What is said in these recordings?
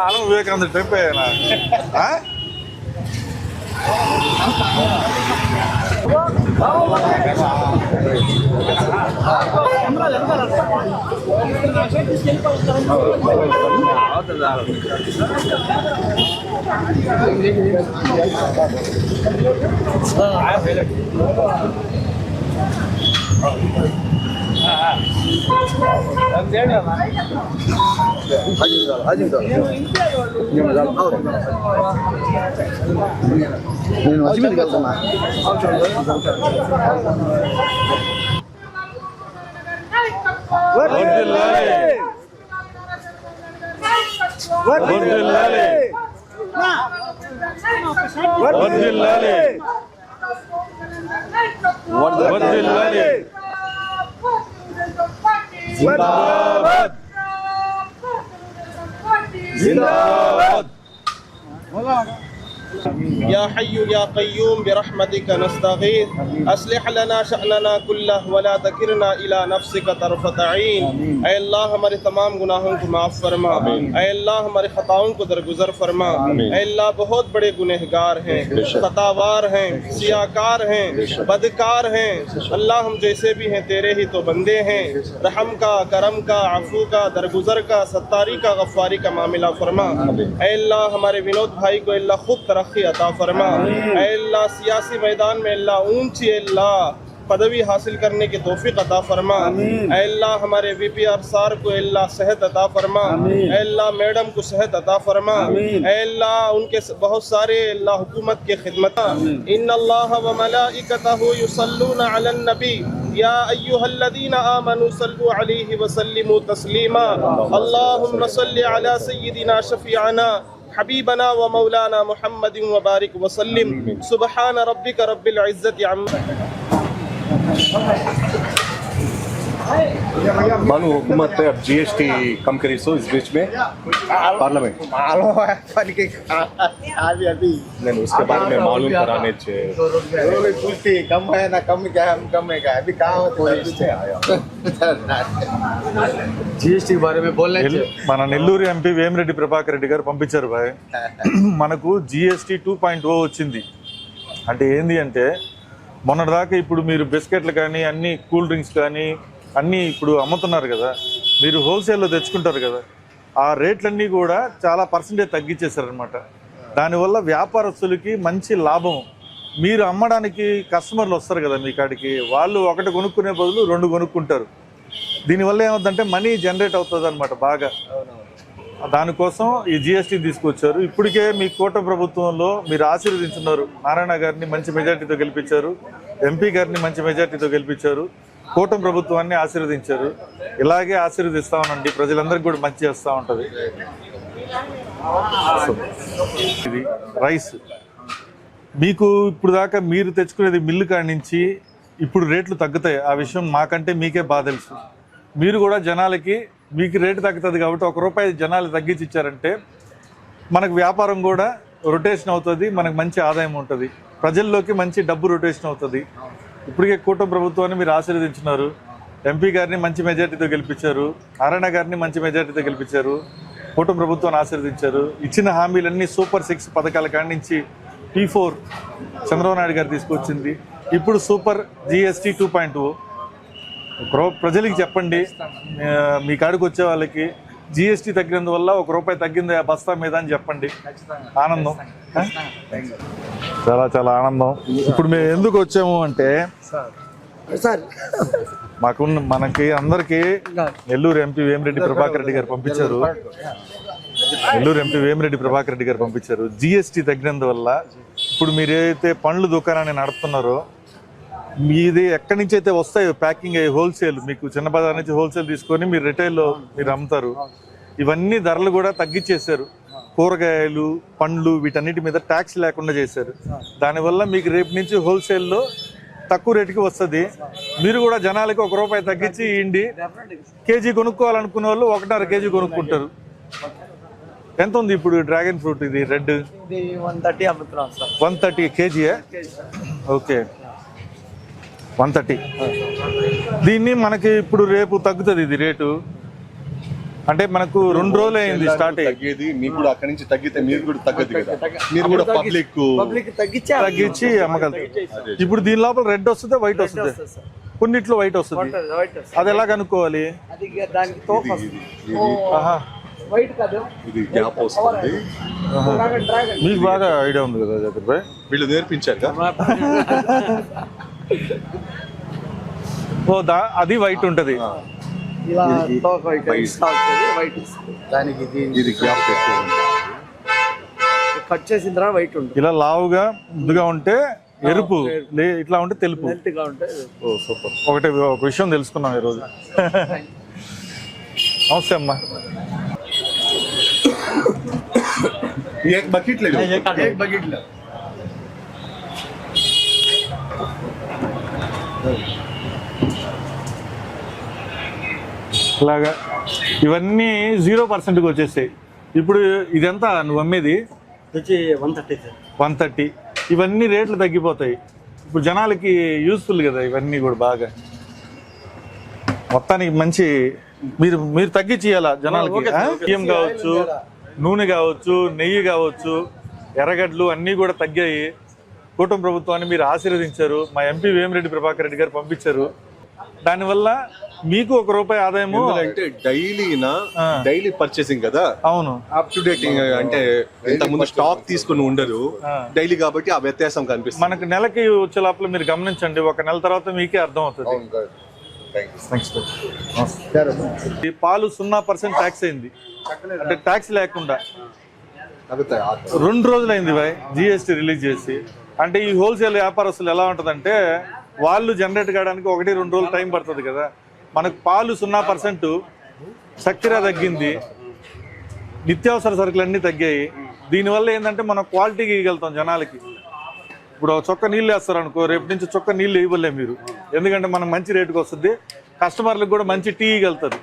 அளவு விவேகானந்த டைப்பே நான் నేను అసిమిదికి వెళ్తున్నా వర్ధిల్లాలి. వర్ధిల్లాలి. ਜ਼ਿੰਦਾਬਾਦ ਜ਼ਿੰਦਾਬਾਦ ਬੋਲਾ يا حي يا قيوم برحمتك نستغيث. اصلح لنا شأننا كله ولا تكرنا الى نفسك طرفة عين. اے اللہ ہمارے تمام گناہوں کو معاف فرما. اے اللہ ہمارے خطاؤں کو درگزر فرما. اے اللہ بہت بڑے گنہگار ہیں خطاوار ہیں سیاکار ہیں بدکار ہیں۔ اللہ ہم جیسے بھی ہیں تیرے ہی تو بندے ہیں۔ رحم کا کرم کا عفو کا درگزر کا ستاری کا غفاری کا معاملہ فرما۔ اے اللہ ہمارے ونود بھائی کو اللہ خود ترقی عطا فرما۔ اے اللہ سیاسی میدان میں اللہ اونچی اے اللہ پدوی حاصل کرنے کی توفیق عطا فرما۔ اے اللہ ہمارے وی پی آر سار کو اے اللہ صحت عطا فرما۔ اے اللہ میڈم کو صحت عطا فرما۔ اے اللہ ان کے بہت سارے اللہ حکومت کی خدمت ان اللہ و ملائکتہ یصلون علی النبی۔ یا ایها الذین آمنوا صلوا علیہ وسلموا تسلیما۔ اللهم صل علی سیدنا شفیعنا۔ حبيبنا ومولانا محمد وبارك وسلم. سبحان ربك رب العزة عما मालूम हुकूमत ने अब जीएसटी कम करी सो इस बीच में पार्लियामेंट मालूम है पर के अभी अभी नहीं उसके बारे में मालूम कराने चाहिए लोग भी पूछती है, कम है ना कम क्या है हम कम है क्या है? अभी कहाँ होते जीएसटी के बारे में बोलने నెల్లు- మన నెల్లూరు ఎంపీ వేమిరెడ్డి ప్రభాకర్ రెడ్డి గారు పంపించారు భాయ్ మనకు జిఎస్టీ టూ పాయింట్ ఓ వచ్చింది అంటే ఏంది అంటే మొన్నటిదాకా ఇప్పుడు మీరు బిస్కెట్లు కానీ అన్ని కూల్ డ్రింక్స్ కానీ అన్నీ ఇప్పుడు అమ్ముతున్నారు కదా మీరు హోల్సేల్లో తెచ్చుకుంటారు కదా ఆ రేట్లన్నీ కూడా చాలా పర్సంటేజ్ తగ్గించేశారనమాట దానివల్ల వ్యాపారస్తులకి మంచి లాభం. మీరు అమ్మడానికి కస్టమర్లు వస్తారు కదా మీ కాడికి వాళ్ళు ఒకటి కొనుక్కునే బదులు రెండు కొనుక్కుంటారు. దీనివల్ల ఏమవుతుందంటే మనీ జనరేట్ అవుతుంది అనమాట బాగా దానికోసం ఈ జిఎస్టీ తీసుకొచ్చారు. ఇప్పటికే మీ కోట ప్రభుత్వంలో మీరు ఆశీర్వదించున్నారు. నారాయణ గారిని మంచి మెజార్టీతో గెలిపించారు. ఎంపీ గారిని మంచి మెజార్టీతో గెలిపించారు. కూటమి ప్రభుత్వాన్ని ఆశీర్వదించారు. ఇలాగే ఆశీర్వదిస్తా ఉండండి ప్రజలందరికీ కూడా మంచి వస్తూ ఉంటుంది. ఇది రైస్. మీకు ఇప్పుడు దాకా మీరు తెచ్చుకునేది మిల్లు కాడి నుంచి ఇప్పుడు రేట్లు తగ్గుతాయి. ఆ విషయం మాకంటే మీకే బాగా తెలుసు. మీరు కూడా జనాలకి మీకు రేటు తగ్గుతుంది కాబట్టి ఒక రూపాయి జనాలు తగ్గించి ఇచ్చారంటే మనకు వ్యాపారం కూడా రొటేషన్ అవుతుంది మనకు మంచి ఆదాయం ఉంటుంది. ప్రజల్లోకి మంచి డబ్బు రొటేషన్ అవుతుంది. ఇప్పటికే కూటమి ప్రభుత్వాన్ని మీరు ఆశీర్వదించినారు. ఎంపీ గారిని మంచి మెజార్టీతో గెలిపించారు. నారాయణ గారిని మంచి మెజార్టీతో గెలిపించారు. కూటమి ప్రభుత్వాన్ని ఆశీర్వదించారు. ఇచ్చిన హామీలన్నీ సూపర్ సిక్స్ పథకాల కాడి నుంచి పీ ఫోర్ చంద్రబాబు నాయుడు గారు తీసుకొచ్చింది. ఇప్పుడు super GST two point O ప్రజలకి చెప్పండి. మీ కాడికి వచ్చే వాళ్ళకి జిఎస్టీ తగ్గినందువల్ల ఒక రూపాయి తగ్గింది ఆ బస్తా మీద అని చెప్పండి. ఆనందం? చాలా చాలా ఆనందం. ఇప్పుడు మేము ఎందుకు వచ్చాము అంటే మాకు మనకి అందరికి నెల్లూరు ఎంపీ వేమిరెడ్డి ప్రభాకర్ రెడ్డి గారు పంపించారు. నెల్లూరు ఎంపీ వేమిరెడ్డి ప్రభాకర్ రెడ్డి గారు పంపించారు. జిఎస్టీ తగ్గినందువల్ల ఇప్పుడు మీరు ఏదైతే పండ్ల దుకాణాన్ని నడుపుతున్నారో మీది ఎక్కడి నుంచి అయితే వస్తాయో ప్యాకింగ్ అయ్యి హోల్సేల్ మీకు చిన్న బజార్ నుంచి హోల్సేల్ తీసుకొని మీరు రిటైల్లో మీరు అమ్ముతారు. ఇవన్నీ ధరలు కూడా తగ్గించేశారు కూరగాయలు పండ్లు వీటన్నిటి మీద ట్యాక్స్ లేకుండా చేశారు. దానివల్ల మీకు రేపు నుంచి హోల్సేల్లో తక్కువ రేటుకి వస్తుంది. మీరు కూడా జనాలకి ఒక రూపాయి తగ్గించి ఇండి కేజీ కొనుక్కోవాలనుకునే వాళ్ళు ఒకటిన్నర కేజీ కొనుక్కుంటారు. ఎంత ఉంది ఇప్పుడు డ్రాగన్ ఫ్రూట్ ఇది? రెడ్? వన్ థర్టీ వన్ కేజీయే? ఓకే. One thirty. దీన్ని మనకి ఇప్పుడు రేపు తగ్గుతుంది ఇది రేటు. అంటే మనకు రెండు రోజులు అయింది స్టార్ట్ తగ్గేది మీకు కూడా అక్కడి నుంచి తగ్గితే మీరు కూడా తగ్గదు కదా. మీరు కూడా పబ్లిక్ పబ్లిక్ తగ్గించే తగ్గించి అమ్మగలుగుతాం ఇప్పుడు దీని లోపల రెడ్ వస్తుంది వైట్ వస్తుంది? కొన్నిట్లో వైట్ వస్తుంది. అది ఎలా కనుక్కోవాలి? అది ఇక దానికి తోపు ఇది ఇది ఆహా. వైట్ కాదు. ఇది గ్యాప్ వస్తుంది. డ్రాగన్ మీకు బాగా ఐడియా ఉంది కదా జగన్ భాయ్? వీళ్ళు నేర్పించారు ఓ దా అది వైట్ ఉంటది ఇలా తోక వైట్ White. వస్తుంది వైట్ దానికి దీనికి ఇది గ్యాప్ ఎక్కువ ఉంటుంది కట్ చేసిన తర్వాత వైట్ ఉంటుంది ఇలా లావుగా ముద్దుగా ఉంటే ఎరుపు లే- ఇట్లా ఉంటే తెలుపు హెల్త్ గా ఉంటే ఓ సూపర్ ఒకటి ఒక విషయం తెలుసుకున్నాం ఈరోజు నమస్తే అమ్మా ये एक बकेट ले लो एक बकेट लो ఇలాగా ఇవన్నీ జీరో పర్సెంట్కి వచ్చేస్తాయి. ఇప్పుడు ఇదంతా నువ్వు అమ్మేది? వచ్చి వన్ థర్టీ వన్ థర్టీ. ఇవన్నీ రేట్లు తగ్గిపోతాయి. ఇప్పుడు జనాలకి యూస్ఫుల్ కదా ఇవన్నీ కూడా బాగా. మొత్తానికి మంచి మీరు మీరు తగ్గించి ఇవ్వాలా జనాలకి. బియ్యం కావచ్చు నూనె కావచ్చు నెయ్యి కావచ్చు ఎర్రగడ్డలు అన్నీ కూడా తగ్గాయి. కూటమి ప్రభుత్వాన్ని మీరు ఆశీర్వదించారు. మా ఎంపీ వేమిరెడ్డి ప్రభాకర్ రెడ్డి గారు పంపించారు. దానివల్ల మీకు ఒక రూపాయి ఆదాయము. అంటే డైలీనా. డైలీ పర్చేసింగ్ కదా. అవును. అప్ టు డేట్ అంటే ఇంత ముందు స్టాక్ తీసుకుని ఉండరు. డైలీ కాబట్టి ఆ వ్యత్యాసం కనిపిస్తుంది. మనకు నెలకి వచ్చే లోపల మీరు గమనించండి. ఒక నెల తర్వాత మీకే అర్థం అవుతుంది ఈ పాలు సున్నా పర్సెంట్ ట్యాక్స్ అయింది. అంటే ట్యాక్స్ లేకుండా. రెండు రోజులు అయింది భాయ్ జిఎస్టీ రిలీజ్ చేసి. అంటే ఈ హోల్సేల్ వ్యాపారస్తులు ఎలా ఉంటుందంటే వాళ్ళు జనరేట్ కావడానికి ఒకటి రెండు రోజులు టైం పడుతుంది కదా. మనకు పాలు సున్నా పర్సెంట్ చక్కెర తగ్గింది. నిత్యావసర సరుకులు అన్నీ తగ్గాయి. దీనివల్ల ఏంటంటే మనం క్వాలిటీకి ఇవ్వగలుగుతాం జనాలకి. ఇప్పుడు చొక్క నీళ్ళు వేస్తారు అనుకో రేపు నుంచి చొక్క నీళ్ళు ఇవ్వలే మీరు. ఎందుకంటే మనం మంచి రేటుకి వస్తుంది. కస్టమర్లకు కూడా మంచి టీ ఇవ్వగలుగుతారు.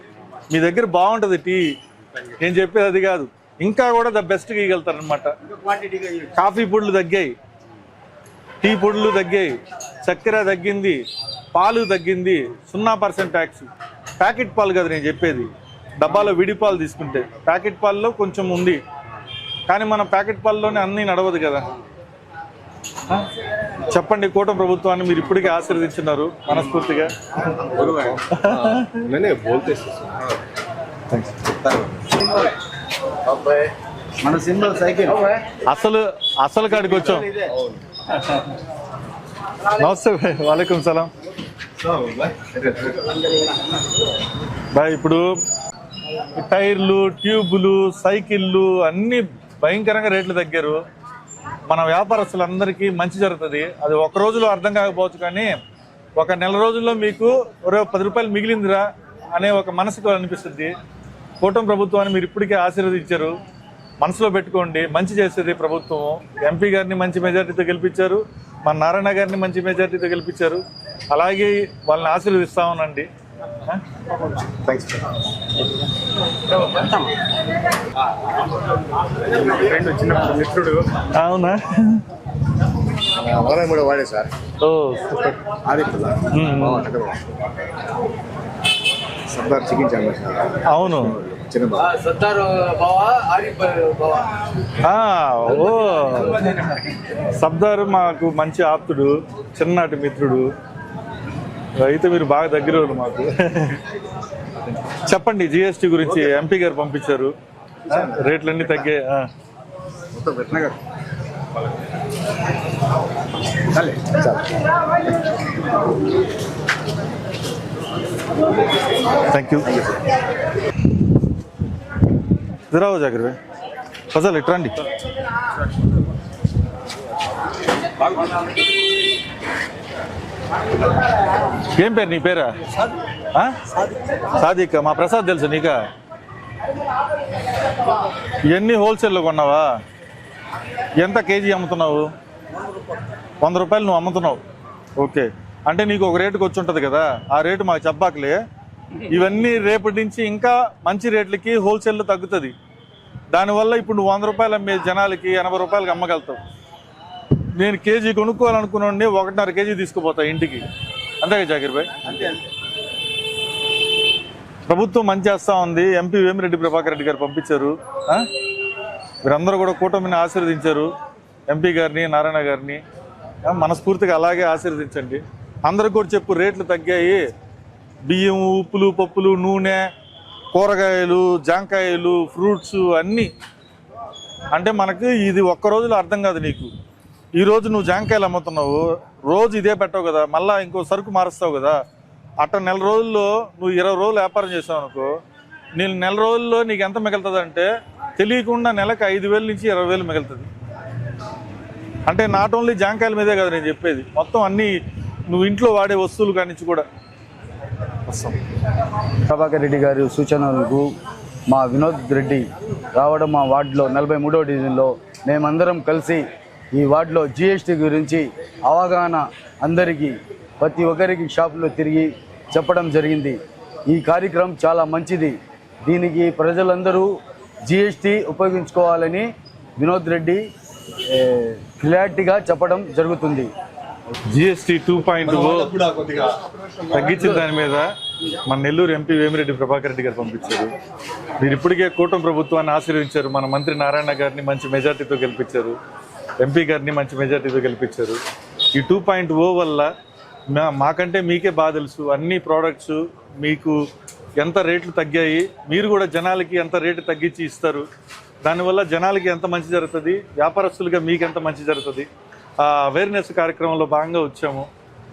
మీ దగ్గర బాగుంటుంది టీ. నేను చెప్పేది అది కాదు. ఇంకా కూడా ద బెస్ట్గా ఇవ్వగలుగుతారు అనమాట కాఫీ పొడులు తగ్గాయి. టీ పొడులు తగ్గాయి. చక్కెర తగ్గింది. పాలు తగ్గింది సున్నా పర్సెంట్ ట్యాక్స్ ప్యాకెట్ పాలు కదా నేను చెప్పేది. డబ్బాలో విడి పాలు తీసుకుంటే. ప్యాకెట్ పాల్లో కొంచెం ఉంది. కానీ మన ప్యాకెట్ పాల్లోనే అన్నీ నడవదు కదా? చెప్పండి కూటమి ప్రభుత్వాన్ని మీరు ఇప్పటికే ఆశీర్వదించున్నారు మనస్ఫూర్తిగా. మన సింబల్ సైకిల్. అసలు అసలు కాడికి వచ్చాం. నమస్తే భాయ్ వాలేకుమ్ సలాం. బాయ్ ఇప్పుడు టైర్లు ట్యూబులు సైకిళ్ళు అన్ని భయంకరంగా రేట్లు తగ్గారు. మన వ్యాపారస్తులందరికీ మంచి జరుగుతుంది. అది ఒక రోజులో అర్థం కాకపోవచ్చు కానీ ఒక నెల రోజుల్లో మీకు ఒరే పది రూపాయలు మిగిలిందిరా అనే ఒక మనసుకు అనిపిస్తుంది. కూటమి ప్రభుత్వాన్ని మీరు ఇప్పటికే ఆశీర్వదించారు. మనసులో పెట్టుకోండి. మంచి చేసేది ప్రభుత్వం ఎంపీ గారిని మంచి మెజార్టీతో గెలిపించారు. మన నారాయణ గారిని మంచి మెజార్టీతో గెలిపించారు. అలాగే వాళ్ళని ఆశీర్వదిస్తామనండి. ఆ? ఫ్రెండ్ చిన్నప్పుడు మిత్రుడు అవునా? వరం కూడా వాడే సార్. ఓ సూపర్ ఆదిత్య మ్మ్. సర్దార్ చికెన్ అవును. చిన్న బాబు సర్దార్ బావా ఆరిఫ్ బావా. ఆ, ఓ. సబ్దారు మాకు మంచి ఆప్తుడు చిన్ననాటి మిత్రుడు. అయితే మీరు బాగా దగ్గర మాకు. చెప్పండి జిఎస్టీ గురించి ఎంపీ గారు పంపించారు. రేట్లన్నీ తగ్గే థ్యాంక్ యూ ఇదిరావు జాగ్రత్త భాయ్ ఫజల్ ఇట్రండి ఏం పేరు నీ పేరా? సాదిక్ మా ప్రసాద్ తెలుసు నీకా? ఇవన్నీ హోల్సేల్లో కొన్నావా? ఎంత కేజీ అమ్ముతున్నావు? వంద రూపాయలు నువ్వు అమ్ముతున్నావు. ఓకే. అంటే నీకు ఒక రేటుకి వచ్చి ఉంటుంది కదా ఆ రేటు మాకు చెప్పాకలే. ఇవన్నీ రేపటి నుంచి ఇంకా మంచి రేట్లకి హోల్సేల్లో తగ్గుతుంది. దానివల్ల ఇప్పుడు నువ్వు వంద రూపాయలు అమ్మే జనాలకి ఎనభై రూపాయలకి అమ్మగలుగుతావు. నేను కేజీ కొనుక్కోవాలనుకున్నాండి ఒకటిన్నర కేజీ తీసుకుపోతా ఇంటికి. అంతే కదా జాకిర్ భాయ్? ప్రభుత్వం మంచి చేస్తా ఉంది. ఎంపీ వేమిరెడ్డి ప్రభాకర్ రెడ్డి గారు పంపించారు? మీరందరూ కూడా కూటమిని ఆశీర్వదించారు. ఎంపీ గారిని నారాయణ గారిని. మనస్ఫూర్తిగా అలాగే ఆశీర్వదించండి. అందరికి కూడా చెప్పు రేట్లు తగ్గాయి. బియ్యం ఉప్పులు పప్పులు నూనె కూరగాయలు జాంకాయలు ఫ్రూట్స్ అన్నీ. అంటే మనకి ఇది ఒక్క రోజులో అర్థం కాదు నీకు. ఈ రోజు నువ్వు జాంకాయలు అమ్ముతున్నావు రోజు ఇదే పెట్టావు కదా మళ్ళీ ఇంకో సరుకు మారుస్తావు కదా. అట్ట నెల రోజుల్లో నువ్వు ఇరవై రోజులు వ్యాపారం చేసావు అనుకో నేను నెల రోజుల్లో నీకు ఎంత మిగులుతుంది అంటే తెలియకుండా నెలకు ఐదు వేల నుంచి ఇరవై వేలు మిగులుతుంది. అంటే నాట్ ఓన్లీ జాంకాయల మీదే కదా నేను చెప్పేది మొత్తం అన్నీ నువ్వు ఇంట్లో వాడే వస్తువులు కానించి కూడా. వస్తాం. ప్రభాకర్ రెడ్డి గారి సూచనలకు మా వినోద్ రెడ్డి రావడం మా వార్డులో నలభై మూడో డివిజన్లో మేమందరం కలిసి ఈ వార్డులో జిఎస్టీ గురించి అవగాహన అందరికీ ప్రతి ఒక్కరికి షాపులో తిరిగి చెప్పడం జరిగింది. ఈ కార్యక్రమం చాలా మంచిది. దీనికి ప్రజలందరూ జిఎస్టీ ఉపయోగించుకోవాలని వినోద్ రెడ్డి క్లారిటీగా చెప్పడం జరుగుతుంది. జిఎస్టీ టూ పాయింట్ తగ్గించిన దాని మీద మన నెల్లూరు ఎంపీ వేమిరెడ్డి ప్రభాకర్ రెడ్డి గారు పంపించారు. మీరు ఇప్పటికే కూటమి ప్రభుత్వాన్ని ఆశీర్వించారు మన మంత్రి నారాయణ గారిని మంచి మెజార్టీతో గెలిపించారు. ఎంపీ గారిని మంచి మెజార్టీతో గెలిపించారు. ఈ టూ పాయింట్ ఓ వల్ల మా- మాకంటే మీకే బాగా తెలుసు. అన్ని ప్రోడక్ట్స్ మీకు ఎంత రేట్లు తగ్గాయి మీరు కూడా జనాలకి ఎంత రేటు తగ్గించి ఇస్తారు. దానివల్ల జనాలకి ఎంత మంచి జరుగుతుంది వ్యాపారస్తులుగా మీకు ఎంత మంచి జరుగుతుంది ఆ అవేర్నెస్ కార్యక్రమంలో భాగంగా వచ్చాము.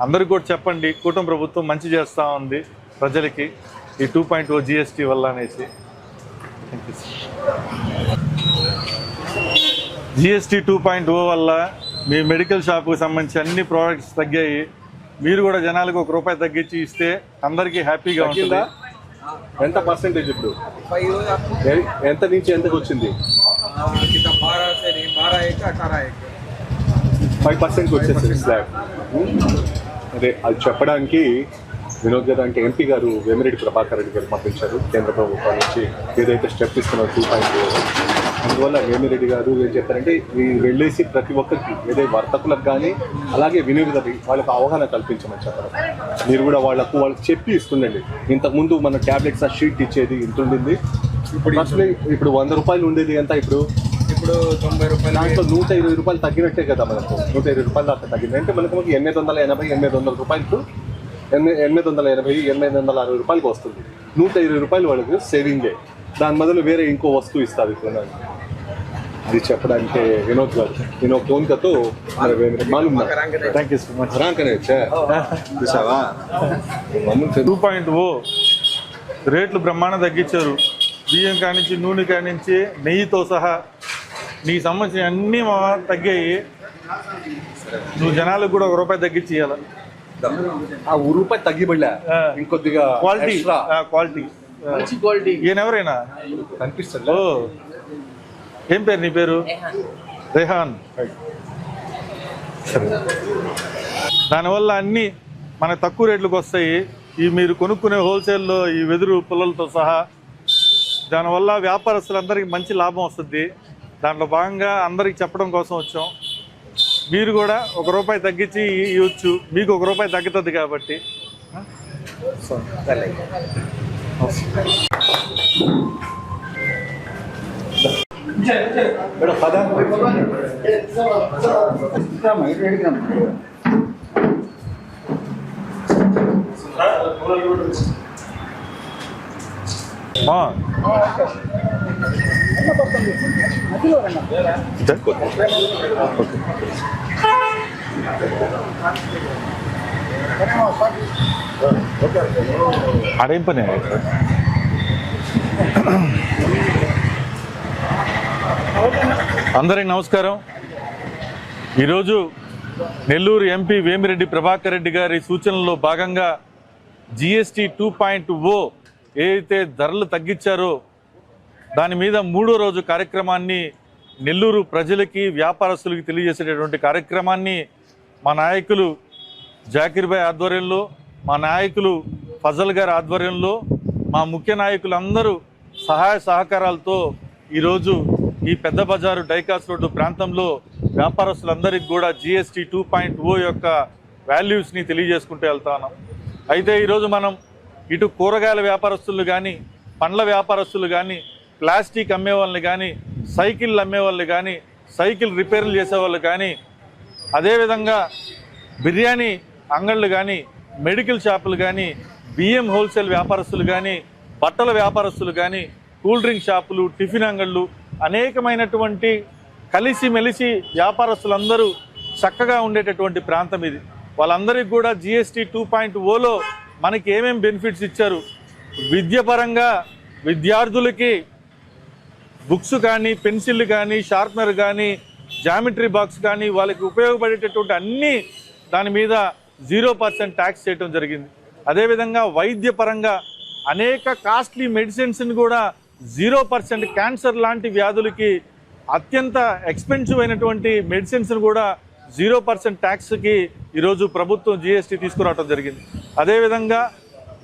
అందరికీ కూడా చెప్పండి కూటమి ప్రభుత్వం మంచి చేస్తూ ఉంది ప్రజలకి ఈ టూ పాయింట్ ఓ జిఎస్టీ వల్ల అనేసి. Thank you GST two point O వల్ల మీ మెడికల్ షాప్కి సంబంధించి అన్ని ప్రోడక్ట్స్ తగ్గాయి. మీరు కూడా జనాలకు ఒక రూపాయి తగ్గించి ఇస్తే అందరికీ హ్యాపీగా ఉంటుందా. ఎంత పర్సెంటేజ్ ఇప్పుడు? ఎంత నుంచి ఎంతకు వచ్చింది? ఫైవ్ పర్సెంట్కి వచ్చేసింది స్లాబ్ అదే అది చెప్పడానికి వినోద్ గారు అంటే ఎంపీ గారు వేమిరెడ్డి ప్రభాకర్ రెడ్డి గారు పంపించారు. కేంద్ర ప్రభుత్వం నుంచి ఏదైతే స్టెప్ ఇస్తున్నారో టూ పాయింట్ అందువల్ల వేమిరెడ్డి గారు ఏం చెప్పారంటే ఈ వెళ్ళేసి ప్రతి ఒక్కరికి ఏదైతే వర్తకులకు కానీ అలాగే వినియోగదారు వాళ్ళకి అవగాహన కల్పించమని చెప్పారు మీరు కూడా వాళ్ళకు వాళ్ళకి చెప్పి ఇస్తుండండి. ఇంతకుముందు మన ట్యాబ్లెట్స్ ఆ షీట్ ఇచ్చేది ఇంత ఉండింది. ఇప్పుడు ఇప్పుడు వంద రూపాయలు ఉండేది ఎంత ఇప్పుడు? ఇప్పుడు తొంభై రూపాయలు. దాంట్లో నూట ఇరవై రూపాయలు తగ్గినట్టే కదా మనకు. నూట ఇరవై రూపాయలు దాకా తగ్గింది. అంటే మనకు మనకి ఎనిమిది వందల ఎనభై ఎనిమిది వందల రూపాయలకు ఎనిమిది ఎనిమిది వందల ఎనభై ఎనిమిది వందల అరవై రూపాయలకు వస్తుంది. నూట ఇరవై రూపాయలు వాళ్ళకి సేవింగే. దాని బదులు వేరే ఇంకో వస్తువు ఇస్తుంది కొనడానికి అది చెప్పడానికి వినోద్ గారు నేను ఫోన్ కతో మాలూమ్ థ్యాంక్ యూ సో మచ్ రాకనే చూసావా? Two point O. రేట్లు బ్రహ్మాండం తగ్గించారు. బియ్యం కానించి నూనె కానించి నెయ్యితో సహా నీకు సంబంధించిన అన్నీ మా తగ్గాయి. నువ్వు జనాలకు కూడా ఒక రూపాయి తగ్గించి ఇవ్వాలి ఆ రూపాయి తగ్గిబడలే. ఇంకొద్దిగా క్వాలిటీ క్వాలిటీ మంచి క్వాలిటీ ఈయన ఎవరైనా? కనిపిస్తుంది ఓ. ఏం పేరు నీ పేరు? రెహాన్. సరే. దానివల్ల అన్నీ మన తక్కువ రేట్లకు వస్తాయి. ఈ మీరు కొనుక్కునే హోల్సేల్లో ఈ వెదురు పుల్లలతో సహా దానివల్ల వ్యాపారస్తులందరికీ మంచి లాభం వస్తుంది. దాంట్లో భాగంగా అందరికి చెప్పడం కోసం వచ్చాం. మీరు కూడా ఒక రూపాయి తగ్గించి ఇవ్వచ్చు. మీకు ఒక రూపాయి తగ్గుతుంది కాబట్టి. మేడం పదా ఆ. పని అందరికి నమస్కారం. ఈరోజు నెల్లూరు ఎంపీ వేమిరెడ్డి ప్రభాకర్ రెడ్డి గారి సూచనలో భాగంగా జిఎస్టీ టూ పాయింట్ ఓ ఏదైతే ధరలు తగ్గించారో దాని మీద మూడో రోజు కార్యక్రమాన్ని నెల్లూరు ప్రజలకి వ్యాపారస్తులకి తెలియజేసేటటువంటి కార్యక్రమాన్ని మా నాయకులు జాకిర్భాయ్ ఆధ్వర్యంలో మా నాయకులు ఫజల్ గారి ఆధ్వర్యంలో మా ముఖ్య నాయకులు అందరూ సహాయ సహకారాలతో ఈరోజు ఈ పెద్ద బజారు డైకాస్ రోడ్డు ప్రాంతంలో వ్యాపారస్తులందరికీ కూడా జిఎస్టీ టూ పాయింట్ ఓ యొక్క వాల్యూస్ని తెలియజేసుకుంటూ వెళ్తాను అయితే ఈరోజు మనం ఇటు కూరగాయల వ్యాపారస్తులు కానీ పండ్ల వ్యాపారస్తులు కానీ ప్లాస్టిక్ అమ్మే వాళ్ళని కానీ సైకిళ్ళు అమ్మే వాళ్ళు కానీ సైకిల్ రిపేర్లు చేసేవాళ్ళు కానీ అదేవిధంగా బిర్యానీ అంగళ్ళు కానీ మెడికల్ షాపులు కానీ బియ్యం హోల్సేల్ వ్యాపారస్తులు కానీ బట్టల వ్యాపారస్తులు కానీ కూల్ డ్రింక్ షాపులు టిఫిన్ అంగళ్ళు అనేకమైనటువంటి కలిసి మెలిసి వ్యాపారస్తులందరూ చక్కగా ఉండేటటువంటి ప్రాంతం ఇది. వాళ్ళందరికీ కూడా జిఎస్టీ టూ పాయింట్ ఓలో మనకి ఏమేం బెనిఫిట్స్ ఇచ్చారు? విద్యపరంగా విద్యార్థులకి బుక్స్ కానీ పెన్సిల్ కానీ షార్ప్నర్ కానీ జామెట్రీ బాక్స్ కానీ వాళ్ళకి ఉపయోగపడేటటువంటి అన్నీ దాని మీద జీరో పర్సెంట్ ట్యాక్స్ చేయడం జరిగింది. అదేవిధంగా వైద్యపరంగా అనేక కాస్ట్లీ మెడిసిన్స్ని కూడా జీరో పర్సెంట్ క్యాన్సర్ లాంటి వ్యాధులకి అత్యంత ఎక్స్పెన్సివ్ అయినటువంటి మెడిసిన్స్ను కూడా జీరో పర్సెంట్ ట్యాక్స్కి ఈరోజు ప్రభుత్వం జిఎస్టీ తీసుకురావడం జరిగింది. అదేవిధంగా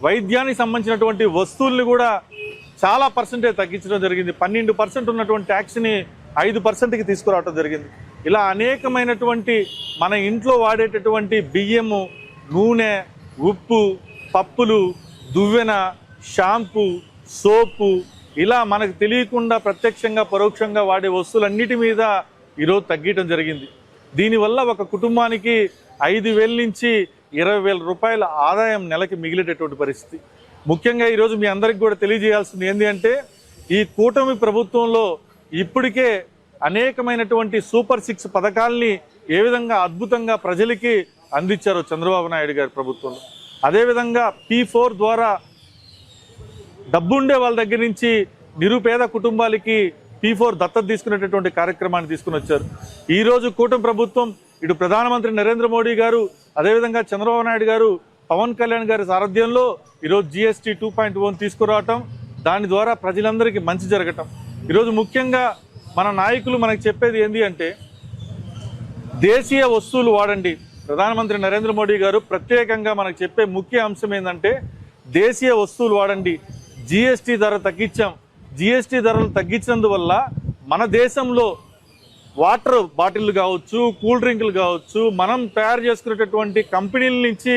వైద్యానికి సంబంధించినటువంటి వస్తువుల్ని కూడా చాలా పర్సెంటేజ్ తగ్గించడం జరిగింది. పన్నెండు పర్సెంట్ ఉన్నటువంటి ట్యాక్స్ని ఐదు పర్సెంట్కి తీసుకురావడం జరిగింది. ఇలా అనేకమైనటువంటి మన ఇంట్లో వాడేటటువంటి బియ్యము నూనె ఉప్పు పప్పులు దువ్వెన షాంపూ సోపు ఇలా మనకు తెలియకుండా ప్రత్యక్షంగా పరోక్షంగా వాడే వస్తువులన్నిటి మీద ఈరోజు తగ్గటం జరిగింది. దీనివల్ల ఒక కుటుంబానికి ఐదు వేల నుంచి ఇరవై వేల రూపాయల ఆదాయం నెలకి మిగిలేటటువంటి పరిస్థితి. ముఖ్యంగా ఈరోజు మీ అందరికి కూడా తెలియజేయాల్సింది ఏంటి అంటే ఈ కూటమి ప్రభుత్వంలో ఇప్పటికే అనేకమైనటువంటి సూపర్ సిక్స్ పథకాల్ని ఏ విధంగా అద్భుతంగా ప్రజలకి అందించారో చంద్రబాబు నాయుడు గారి ప్రభుత్వంలో. అదేవిధంగా పీ ఫోర్ ద్వారా డబ్బుండే వాళ్ళ దగ్గర నుంచి నిరుపేద కుటుంబాలకి పీ ఫోర్ దత్తత తీసుకునేటటువంటి కార్యక్రమాన్ని తీసుకుని వచ్చారు. ఈరోజు కూటమి ప్రభుత్వం ఇటు ప్రధానమంత్రి నరేంద్ర మోడీ గారు అదేవిధంగా చంద్రబాబు నాయుడు గారు పవన్ కళ్యాణ్ గారి సారథ్యంలో ఈరోజు జిఎస్టీ టూ పాయింట్ వన్ తీసుకురావటం దాని ద్వారా ప్రజలందరికీ మంచి జరగటం. ఈరోజు ముఖ్యంగా మన నాయకులు మనకు చెప్పేది ఏంటి అంటే దేశీయ వస్తువులు వాడండి. ప్రధానమంత్రి నరేంద్ర మోడీ గారు ప్రత్యేకంగా మనకు చెప్పే ముఖ్య అంశం ఏంటంటే దేశీయ వస్తువులు వాడండి. జిఎస్టీ ధర తగ్గించాం. జిఎస్టీ ధరలు తగ్గించినందువల్ల మన దేశంలో వాటర్ బాటిల్ కావచ్చు కూల్ డ్రింకులు కావచ్చు మనం తయారు చేసుకునేటటువంటి కంపెనీల నుంచి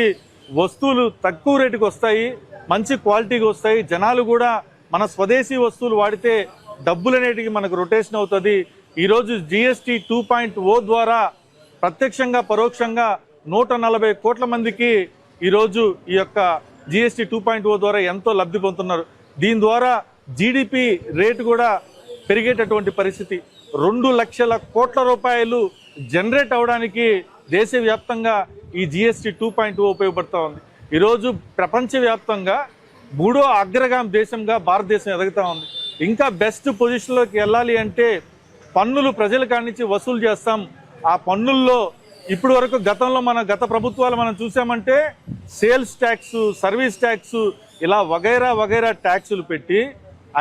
వస్తువులు తక్కువ రేటుకి వస్తాయి మంచి క్వాలిటీకి వస్తాయి. జనాలు కూడా మన స్వదేశీ వస్తువులు వాడితే డబ్బులు అనేటివి మనకు రొటేషన్ అవుతుంది. ఈరోజు జిఎస్టీ టూ పాయింట్ ఓ ద్వారా ప్రత్యక్షంగా పరోక్షంగా నూట నలభై కోట్ల మందికి ఈరోజు ఈ యొక్క జిఎస్టీ టూ పాయింట్ ఓ ద్వారా ఎంతో లబ్ధి పొందుతున్నారు. దీని ద్వారా జీడిపి రేటు కూడా పెరిగేటటువంటి పరిస్థితి. రెండు లక్షల కోట్ల రూపాయలు జనరేట్ అవడానికి దేశవ్యాప్తంగా ఈ జిఎస్టీ టూ పాయింట్ ఓ ఉపయోగపడుతూ ఉంది. ఈరోజు ప్రపంచవ్యాప్తంగా మూడో అగ్రగామి దేశంగా భారతదేశం ఎదుగుతూ ఉంది. ఇంకా బెస్ట్ పొజిషన్లోకి వెళ్ళాలి అంటే పన్నులు ప్రజల కాడి నుంచి వసూలు చేస్తాం. ఆ పన్నుల్లో ఇప్పుడు వరకు గతంలో మన గత ప్రభుత్వాలు మనం చూసామంటే సేల్స్ ట్యాక్స్ సర్వీస్ ట్యాక్స్ ఇలా వగైరా వగైరా ట్యాక్సులు పెట్టి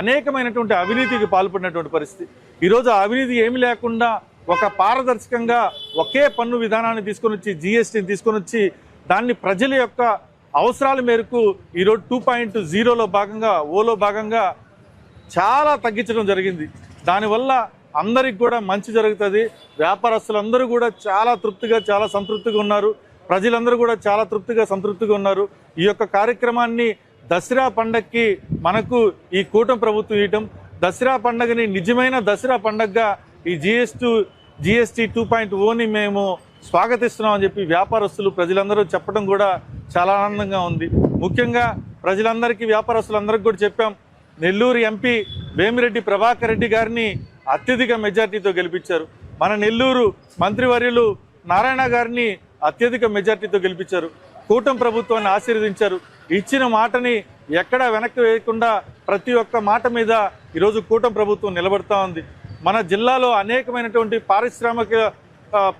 అనేకమైనటువంటి అవినీతికి పాల్పడినటువంటి పరిస్థితి. ఈరోజు అవినీతి ఏమి లేకుండా ఒక పారదర్శకంగా ఒకే పన్ను విధానాన్ని తీసుకొని వచ్చి జిఎస్టీని తీసుకొని వచ్చి దాన్ని ప్రజల యొక్క అవసరాల మేరకు ఈరోజు టూ పాయింట్ జీరోలో భాగంగా ఓలో భాగంగా చాలా తగ్గించడం జరిగింది. దానివల్ల అందరికి కూడా మంచి జరుగుతుంది. వ్యాపారస్తులందరూ కూడా చాలా తృప్తిగా చాలా సంతృప్తిగా ఉన్నారు. ప్రజలందరూ కూడా చాలా తృప్తిగా సంతృప్తిగా ఉన్నారు. ఈ యొక్క కార్యక్రమాన్ని దసరా పండగకి మనకు ఈ కూటమి ప్రభుత్వం ఇవ్వటం దసరా పండగని నిజమైన దసరా పండగగా ఈ జిఎస్టీ జిఎస్టీ టూ పాయింట్ ఓని మేము స్వాగతిస్తున్నామని చెప్పి వ్యాపారస్తులు ప్రజలందరూ చెప్పడం కూడా చాలా ఆనందంగా ఉంది. ముఖ్యంగా ప్రజలందరికీ వ్యాపారస్తులందరికీ కూడా చెప్పాం. నెల్లూరు ఎంపీ వేమిరెడ్డి ప్రభాకర్ రెడ్డి గారిని అత్యధిక మెజార్టీతో గెలిపించారు. మన నెల్లూరు మంత్రివర్యులు నారాయణ గారిని అత్యధిక మెజార్టీతో గెలిపించారు. కూటమి ప్రభుత్వాన్ని ఆశీర్వదించారు. ఇచ్చిన మాటని ఎక్కడా వెనక్కి వేయకుండా ప్రతి ఒక్క మాట మీద ఈరోజు కూటమి ప్రభుత్వం నిలబడతా ఉంది. మన జిల్లాలో అనేకమైనటువంటి పారిశ్రామిక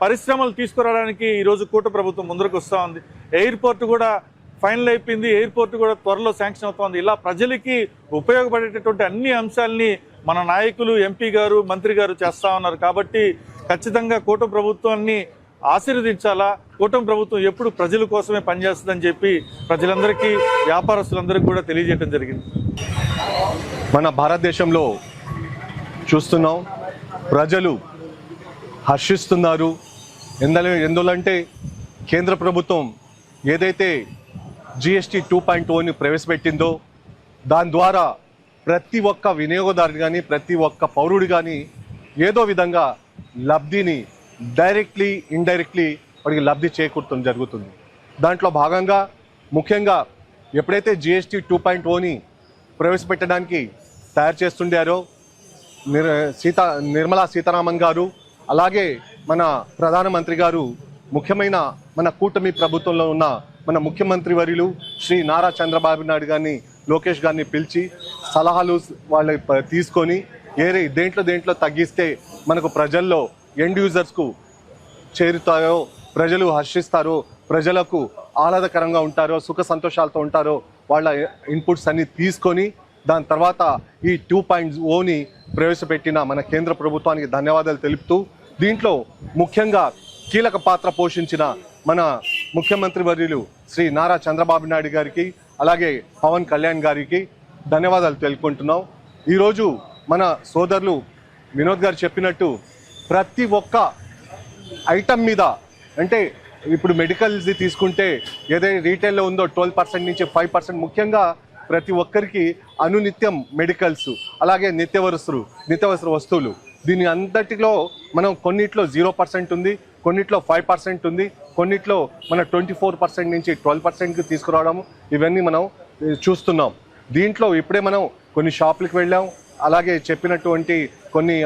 పరిశ్రమలు తీసుకురావడానికి ఈరోజు కూటమి ప్రభుత్వం ముందరకు వస్తూ ఉంది. ఎయిర్పోర్ట్ కూడా ఫైనల్ అయిపోయింది. ఎయిర్పోర్ట్ కూడా త్వరలో శాంక్షన్ అవుతోంది. ఇలా ప్రజలకి ఉపయోగపడేటటువంటి అన్ని అంశాలని మన నాయకులు ఎంపీ గారు మంత్రి గారు చేస్తా ఉన్నారు. కాబట్టి ఖచ్చితంగా కూటమి ప్రభుత్వాన్ని ఆశీర్వదించాలా? కూటమి ప్రభుత్వం ఎప్పుడు ప్రజల కోసమే పనిచేస్తుందని చెప్పి ప్రజలందరికీ వ్యాపారస్తులందరికీ కూడా తెలియజేయడం జరిగింది. మన భారతదేశంలో చూస్తున్నాం ప్రజలు హర్షిస్తున్నారు. ఎందు ఎందులంటే కేంద్ర ప్రభుత్వం ఏదైతే జిఎస్టీ టూ పాయింట్ ఓని ప్రవేశపెట్టిందో దాని ద్వారా ప్రతి ఒక్క వినియోగదారుడు కానీ ప్రతి ఒక్క పౌరుడు కానీ ఏదో విధంగా లబ్ధిని డైరెక్ట్లీ ఇండైరెక్ట్లీ వాడికి లబ్ధి చేకూర్చడం జరుగుతుంది. దాంట్లో భాగంగా ముఖ్యంగా ఎప్పుడైతే జిఎస్టీ టూ పాయింట్ ఓని ప్రవేశపెట్టడానికి తయారు చేస్తుండారో నిర్ సీతా నిర్మలా సీతారామన్ గారు అలాగే మన ప్రధానమంత్రి గారు ముఖ్యమైన మన కూటమి ప్రభుత్వంలో ఉన్న మన ముఖ్యమంత్రి వర్యులు శ్రీ నారా చంద్రబాబు నాయుడు గారిని లోకేష్ గారిని పిలిచి సలహాలు వాళ్ళ తీసుకొని ఏరే దేంట్లో దేంట్లో తగ్గిస్తే మనకు ప్రజల్లో ఎండ్ యూజర్స్కు చేరుతారో ప్రజలు హర్షిస్తారో ప్రజలకు ఆహ్లాదకరంగా ఉంటారో సుఖ సంతోషాలతో ఉంటారో వాళ్ళ ఇన్పుట్స్ అన్ని తీసుకొని దాని తర్వాత ఈ టూ పాయింట్ ఓని ప్రవేశపెట్టిన మన కేంద్ర ప్రభుత్వానికి ధన్యవాదాలు తెలుపుతూ దీంట్లో ముఖ్యంగా కీలక పాత్ర పోషించిన మన ముఖ్యమంత్రి వర్యులు శ్రీ నారా చంద్రబాబు నాయుడు గారికి అలాగే పవన్ కళ్యాణ్ గారికి ధన్యవాదాలు తెలుపుకుంటున్నాం. ఈరోజు మన సోదరులు వినోద్ గారు చెప్పినట్టు ప్రతి ఒక్క ఐటమ్ మీద అంటే ఇప్పుడు మెడికల్స్ తీసుకుంటే ఏదైతే రీటైల్లో ఉందో ట్వెల్వ్ పర్సెంట్ నుంచి ఫైవ్ పర్సెంట్ ముఖ్యంగా ప్రతి ఒక్కరికి అనునిత్యం మెడికల్స్ అలాగే నిత్యవసరు నిత్యవసర వస్తువులు. దీని అంతటిలో మనం కొన్నిట్లో జీరో పర్సెంట్ ఉంది కొన్నిట్లో ఫైవ్ పర్సెంట్ ఉంది కొన్నిట్లో మన ట్వంటీ ఫోర్ పర్సెంట్ నుంచి ట్వెల్వ్ పర్సెంట్కి తీసుకురావడం ఇవన్నీ మనం చూస్తున్నాం. దీంట్లో ఇప్పుడే మనం కొన్ని షాపులకు వెళ్ళాం అలాగే చెప్పినటువంటి కొన్ని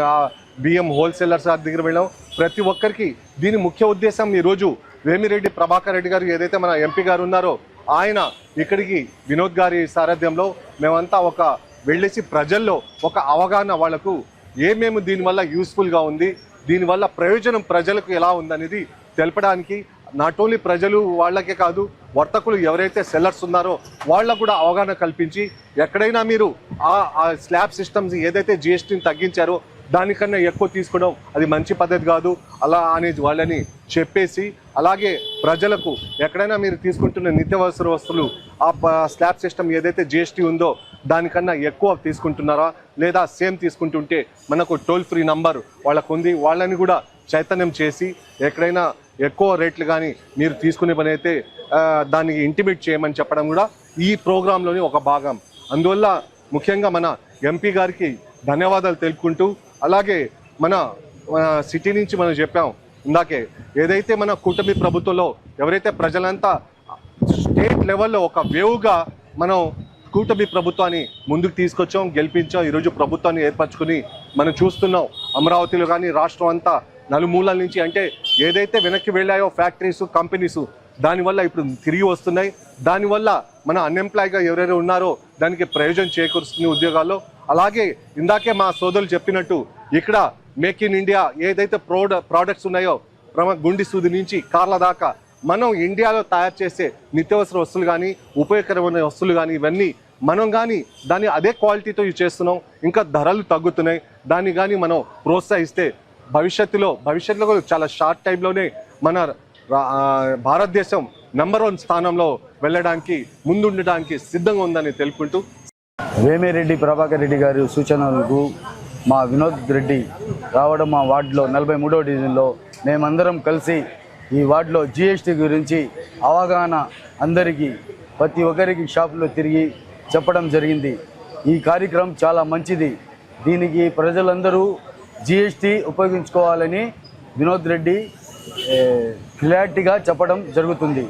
బియ్యం హోల్సేలర్స్ దగ్గర వెళ్ళాం. ప్రతి ఒక్కరికి దీని ముఖ్య ఉద్దేశం ఈరోజు వేమిరెడ్డి ప్రభాకర్ రెడ్డి గారు ఏదైతే మన ఎంపీ గారు ఉన్నారో ఆయన ఇక్కడికి వినోద్ గారి సారథ్యంలో మేమంతా ఒక వెళ్ళేసి ప్రజల్లో ఒక అవగాహన వాళ్ళకు ఏమేమి దీనివల్ల యూస్ఫుల్గా ఉంది దీనివల్ల ప్రయోజనం ప్రజలకు ఎలా ఉందనేది తెలపడానికి నాట్ ఓన్లీ ప్రజలు వాళ్ళకే కాదు వర్తకులు ఎవరైతే సెల్లర్స్ ఉన్నారో వాళ్ళకు కూడా అవగాహన కల్పించి ఎక్కడైనా మీరు ఆ ఆ స్లాబ్ సిస్టమ్స్ ఏదైతే జిఎస్టీని తగ్గించారో దానికన్నా ఎక్కువ తీసుకోవడం అది మంచి పద్ధతి కాదు. అలా అనేది వాళ్ళని చెప్పేసి అలాగే ప్రజలకు ఎక్కడైనా మీరు తీసుకుంటున్న నిత్యావసర వస్తువులు ఆ ప- స్లాబ్ సిస్టమ్ ఏదైతే జిఎస్టీ ఉందో దానికన్నా ఎక్కువ తీసుకుంటున్నారా? లేదా సేమ్ తీసుకుంటుంటే మనకు టోల్ ఫ్రీ నంబర్ వాళ్ళకు ఉంది వాళ్ళని కూడా చైతన్యం చేసి ఎక్కడైనా ఎక్కువ రేట్లు కానీ మీరు తీసుకునే పని అయితే దానికి ఇంటిమేట్ చేయమని చెప్పడం కూడా ఈ ప్రోగ్రాంలోని ఒక భాగం. అందువల్ల ముఖ్యంగా మన ఎంపీ గారికి ధన్యవాదాలు తెలుపుకుంటూ అలాగే మన మన సిటీ నుంచి మనం చెప్పాం ఇందాకే ఏదైతే మన కూటమి ప్రభుత్వంలో ఎవరైతే ప్రజలంతా స్టేట్ లెవెల్లో ఒక వేవ్గా మనం కూటమి ప్రభుత్వాన్ని ముందుకు తీసుకొచ్చాం గెలిపించాం ఈరోజు ప్రభుత్వాన్ని ఏర్పరచుకుని మనం చూస్తున్నాం అమరావతిలో కానీ రాష్ట్రం అంతా నలుమూలల నుంచి అంటే ఏదైతే వెనక్కి వెళ్ళాయో ఫ్యాక్టరీస్ కంపెనీస్ దానివల్ల ఇప్పుడు తిరిగి వస్తున్నాయి. దానివల్ల మన అన్ఎంప్లాయ్గా ఎవరైనా ఉన్నారో దానికి ప్రయోజనం చేకూరుస్తుంది ఉద్యోగాల్లో. అలాగే ఇందాకే మా సోదరులు చెప్పినట్టు ఇక్కడ మేక్ ఇన్ ఇండియా ఏదైతే ప్రోడ ప్రోడక్ట్స్ ఉన్నాయో ప్రమ గుండి సూది నుంచి కార్ల దాకా మనం ఇండియాలో తయారు చేసే నిత్యవసర వస్తువులు కానీ ఉపయోగకరమైన వస్తువులు కానీ ఇవన్నీ మనం కానీ దాన్ని అదే క్వాలిటీతో యూజ్ చేస్తున్నాం ఇంకా ధరలు తగ్గుతున్నాయి దాన్ని కానీ మనం ప్రోత్సహిస్తే భవిష్యత్తులో భవిష్యత్తులో చాలా షార్ట్ టైంలోనే మన భారతదేశం నెంబర్ వన్ స్థానంలో వెళ్ళడానికి ముందుండడానికి సిద్ధంగా ఉందని తెలుపుకుంటూ. వేమిరెడ్డి ప్రభాకర్ రెడ్డి గారి సూచనలకు మా వినోద్ రెడ్డి రావడం మా వార్డులో నలభై మూడో డివిజన్లో. మేమందరం కలిసి ఈ వార్డులో జిఎస్టీ గురించి అవగాహన అందరికీ ప్రతి ఒక్కరికి షాపులో తిరిగి చెప్పడం జరిగింది. ఈ కార్యక్రమం చాలా మంచిది. దీనికి ప్రజలందరూ జిఎస్టీ ఉపయోగించుకోవాలని వినోద్ రెడ్డి క్లారిటీగా చెప్పడం జరుగుతుంది.